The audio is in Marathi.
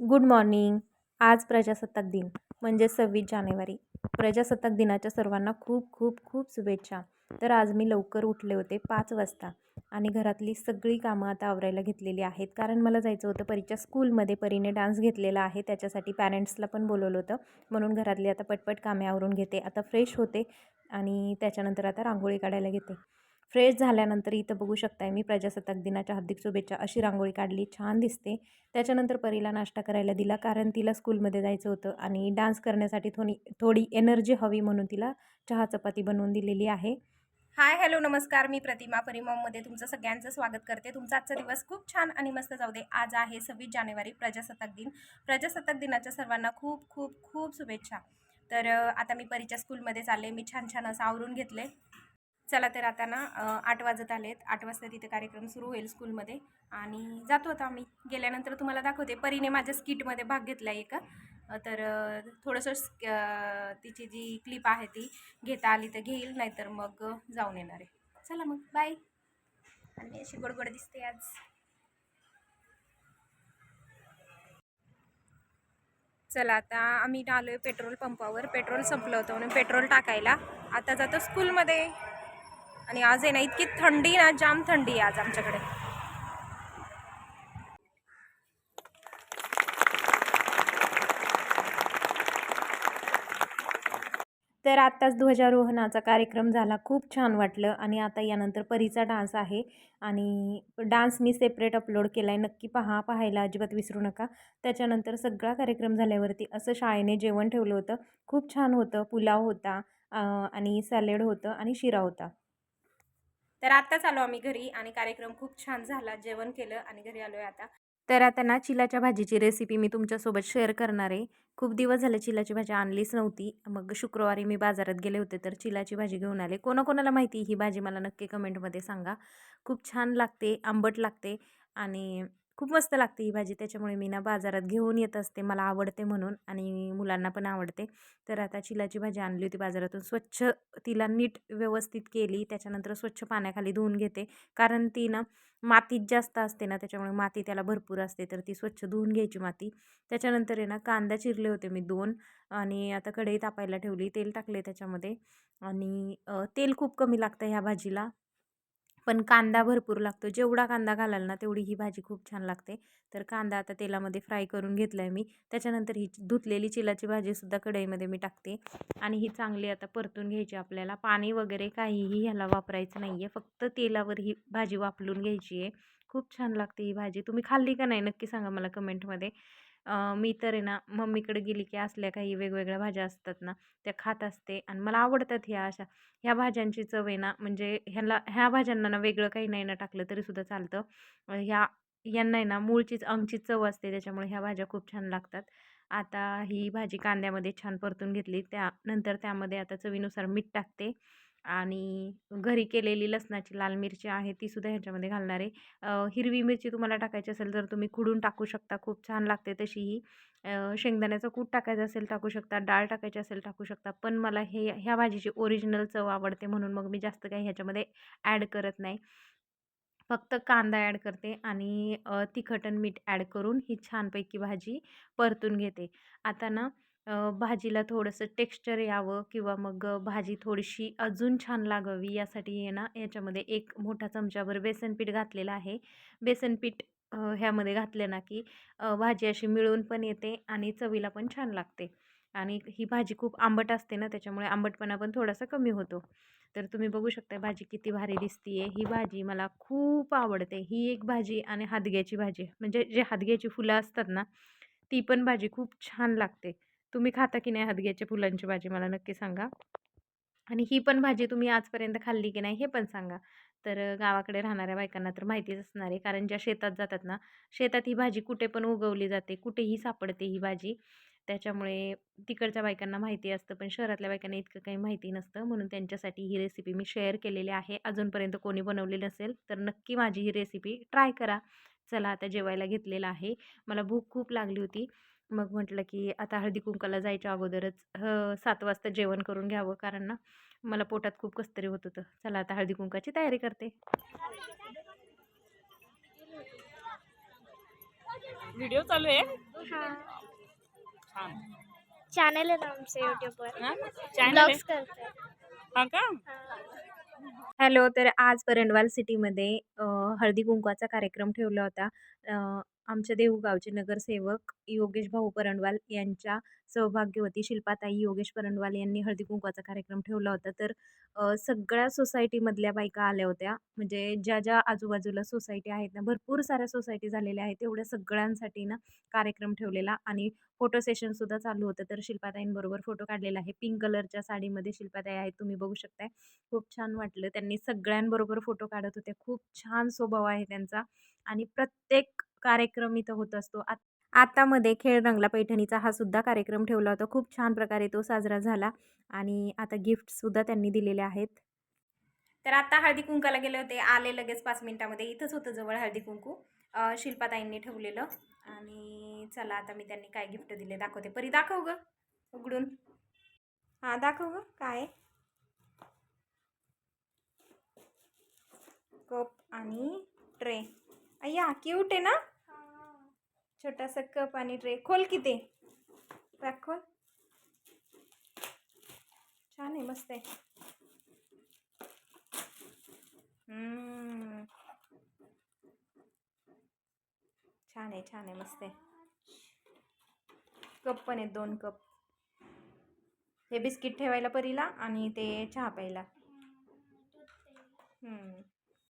Good morning. आज प्रजासत्ताक दिन म्हणजे सव्वीस जानेवारी. प्रजासत्ताक दिनाच्या सर्वांना खूप खूप खूप शुभेच्छा. तर आज मी लवकर उठले होते पाच वाजता आणि घरातली सगळी कामं आता आवरायला घेतलेली आहेत. कारण मला जायचं होतं परीच्या स्कूलमध्ये. परीने डान्स घेतलेला आहे. त्याच्यासाठी पॅरेंट्सला पण बोलवलं होतं. म्हणून घरातली आता पटपट कामे आवरून घेते. आता फ्रेश होते आणि त्याच्यानंतर आता रांगोळी काढायला घेते. फ्रेश झाल्यानंतर इथं बघू शकताय मी प्रजासत्ताक दिनाच्या हार्दिक शुभेच्छा. अशी रांगोळी काढली छान दिसते. त्याच्यानंतर परीला नाश्ता करायला दिला कारण तिला स्कूलमध्ये जायचं होतं आणि डान्स करण्यासाठी थोडी थोडी एनर्जी हवी म्हणून तिला चहा चपाती बनवून दिलेली आहे. हाय हॅलो नमस्कार. मी प्रतिमा परिमममध्ये तुमचं सगळ्यांचं स्वागत करते. तुमचा आजचा दिवस खूप छान आणि मस्त जाऊ दे. आज आहे सव्वीस जानेवारी प्रजासत्ताक दिन. प्रजासत्ताक दिनाच्या सर्वांना खूप खूप खूप शुभेच्छा. तर आता मी परीच्या स्कूलमध्ये चालले. मी छान छान असं आवरून घेतले. चला तर आता ना आठ वाजत आलेत. आठ वाजता तिथे कार्यक्रम सुरू होईल स्कूलमध्ये. आणि जातो आता आम्ही. गेल्यानंतर तुम्हाला दाखवते. परीने माझ्या स्किटमध्ये भाग घेतला आहे का तर थोडंसं तिची जी क्लिप आहे ती घेता आली तर घेईल नाहीतर मग जाऊन येणार आहे. चला मग बाय. आणि अशी गोडगोड दिसते आज. चला आता आम्ही आलो आहे पेट्रोल पंपावर. पेट्रोल संपलं होतं म्हणून पेट्रोल टाकायला. आता जातो स्कूलमध्ये. आणि आज आहे ना इतकी थंडी ना जाम थंडी आहे आज आमच्याकडे. तर आत्ताच ध्वजारोहणाचा कार्यक्रम झाला खूप छान वाटलं आणि आता यानंतर परीचा डान्स आहे आणि डान्स मी सेपरेट अपलोड केला आहे नक्की पहा पाहायला अजिबात विसरू नका. त्याच्यानंतर सगळा कार्यक्रम झाल्यावरती असं शाळेने जेवण ठेवलं होतं. खूप छान होतं पुलाव होता आणि सॅलेड होतं आणि शिरा होता. तर आत्ताच आलो आम्ही घरी आणि कार्यक्रम खूप छान झाला जेवण केलं आणि घरी आलो आहे आता. तर आता ना चिलाच्या भाजीची रेसिपी मी तुमच्यासोबत शेअर करणार आहे. खूप दिवस झाले चिलाची भाजी आणलीच नव्हती. मग शुक्रवारी मी बाजारात गेले होते तर चिलाची भाजी घेऊन आले. कोणाकोणाला माहिती ही भाजी मला नक्की कमेंटमध्ये सांगा. खूप छान लागते आंबट लागते आणि खूप मस्त लागते ही भाजी. त्याच्यामुळे मी ना बाजारात घेऊन येत असते. मला आवडते म्हणून आणि मुलांना पण आवडते. तर आता चिलाची भाजी आणली होती बाजारातून. स्वच्छ तिला नीट व्यवस्थित केली. त्याच्यानंतर स्वच्छ पाण्याखाली धुवून घेते. कारण ती ना मातीत जास्त असते ना त्याच्यामुळे माती त्याला भरपूर असते. तर ती स्वच्छ धुवून घ्यायची माती. त्याच्यानंतर आहे ना कांदा चिरले होते मी दोन. आणि आता कढई तापायला ठेवली. तेल टाकले त्याच्यामध्ये. आणि तेल खूप कमी लागतं ह्या भाजीला. पण कांदा भरपूर लागतो. जेवढा कांदा घालाल ना तेवढी ही भाजी खूप छान लागते. तर कांदा आता तेलामध्ये फ्राय करून घेतला आहे मी. त्याच्यानंतर ही धुतलेली चिलाची भाजीसुद्धा कढईमध्ये मी टाकते. आणि ही चांगली आता परतून घ्यायची आपल्याला. पाणी वगैरे काहीही ह्याला वापरायचं नाही आहे फक्त तेलावर ही भाजी वापरून घ्यायची आहे. खूप छान लागते ही भाजी. तुम्ही खाल्ली का नाही? नक्की सांगा मला कमेंटमध्ये. मी तर आहे ना मम्मीकडे गेली की असल्या काही वेगवेगळ्या भाज्या असतात ना त्या खात असते आणि मला आवडतात ह्या अशा. ह्या भाज्यांची चव आहे ना म्हणजे ह्याला ह्या भाज्यांना ना वेगळं काही नाही ना टाकलं तरीसुद्धा चालतं. ह्या यांना आहे ना मूळचीच अंगची चव असते त्याच्यामुळे ह्या भाज्या खूप छान लागतात. आता ही भाजी कांद्यामध्ये छान परतून घेतली त्यानंतर त्यामध्ये आता चवीनुसार मीठ टाकते. आणि घरी केलेली लसणाची लाल मिरची आहे तीसुद्धा ह्याच्यामध्ये घालणार आहे. हिरवी मिरची तुम्हाला टाकायची असेल तर तुम्ही खुडून टाकू शकता खूप छान लागते तशीही. अ, शेंगदाण्याचं कूट टाकायचं असेल टाकू शकता डाळ टाकायची असेल टाकू शकता पण मला हे ह्या भाजीची ओरिजिनल चव आवडते म्हणून मग मी जास्त काही ह्याच्यामध्ये ॲड करत नाही. फक्त कांदा ॲड करते आणि तिखट आणि मीठ ॲड करून ही छानपैकी भाजी परतून घेते. आता ना भाजीला थोडंसं टेक्स्चर यावं किंवा मग भाजी थोडीशी अजून छान लागावी यासाठी आहे ना याच्यामध्ये एक मोठा चमचाभर बेसनपीठ घातलेलं आहे. बेसनपीठ ह्यामध्ये घातलं ना की भाजी अशी मिळून पण येते आणि चवीला पण छान लागते. आणि ही भाजी खूप आंबट असते ना त्याच्यामुळे आंबटपणा पण थोडासा कमी होतो. तर तुम्ही बघू शकता भाजी किती भारी दिसतीये. ही भाजी मला खूप आवडते. ही एक भाजी आणि हादग्याची भाजी. म्हणजे जे हादग्याची फुलं असतात ना ती पण भाजी खूप छान लागते. तुम्ही खाता की नाही हदग्याच्या फुलांची भाजी मला नक्की सांगा. आणि ही पण भाजी तुम्ही आजपर्यंत खाल्ली की नाही हे पण सांगा. तर गावाकडे राहणाऱ्या बायकांना तर माहितीच असणार आहे. कारण ज्या शेतात जातात ना शेतात ही भाजी कुठे पण उगवली जाते कुठेही सापडते ही भाजी. त्याच्यामुळे तिकडच्या बायकांना माहिती असतं पण शहरातल्या बायकांना इतकं काही माहिती नसतं. म्हणून त्यांच्यासाठी ही रेसिपी मी शेअर केलेली आहे. अजूनपर्यंत कोणी बनवलेली नसेल तर नक्की माझी ही रेसिपी ट्राय करा. चला आता जेवायला घेतलेलं आहे. मला भूक खूप लागली होती. मग म्हटलं की आता हळदी कुंकाला जायच्या अगोदरच सात वाजता जेवण करून घ्यावं कारण ना मला पोटात खूप कसतरी होत होतं. चला आता हळदी कुंकाची तयारी करते. व्हिडिओ चालू आहे? हां. चॅनल आहे आमचं यूट्यूबवर हा? का? हॅलो तर आज परंडवाल सिटीमध्ये अ, हळदी कुंकवाचा कार्यक्रम ठेवला होता. आमच्या देऊगावचे नगरसेवक योगेश भाऊ परंडवाल यांच्या सौभाग्यवती शिल्पाताई योगेश परंडवाल यांनी हळदी कुंकवाचा कार्यक्रम ठेवला होता. तर सगळ्या सोसायटीमधल्या बायका आल्या होत्या. म्हणजे ज्या ज्या आजूबाजूला सोसायटी आहेत ना भरपूर साऱ्या सोसायटी झालेल्या आहेत. तेवढ्या सगळ्यांसाठी ना कार्यक्रम ठेवलेला आणि फोटो सेशनसुद्धा चालू होतं. तर शिल्पाताईंबरोबर फोटो काढलेला आहे. पिंक कलरच्या साडीमध्ये शिल्पाताई आहेत तुम्ही बघू शकताय. खूप छान वाटलं. त्यांनी सगळ्यांबरोबर फोटो काढत होते खूप छान स्वभाव आहे त्यांचा. आणि प्रत्येक कार्यक्रम इथं होत असतो. आत्तामध्ये खेळ रंगला पैठणीचा हा सुद्धा कार्यक्रम ठेवला होता. खूप छान प्रकारे तो साजरा झाला आणि आता गिफ्टसुद्धा त्यांनी दिलेले आहेत. तर आता हळदी कुंकाला गेले होते. आले लगेच पाच मिनिटामध्ये. इथंच होतं जवळ हळदी कुंकू. शिल्पाताईंनी ठेवलेलं. आणि चला आता मी त्यांनी काय गिफ्ट दिले दाखवते. परी दाखव ग उघडून. हां दाखव ग काय? कप आणि ट्रे. अय्या क्यूट आहे ना? छोटासा कप आणि ट्रे. खोल की ते? खोल छान आहे मस्त आहे. छान आहे छान आहे मस्त आहे. कप पण आहेत दोन कप. हे बिस्किट ठेवायला परीला आणि ते चहा प्यायला.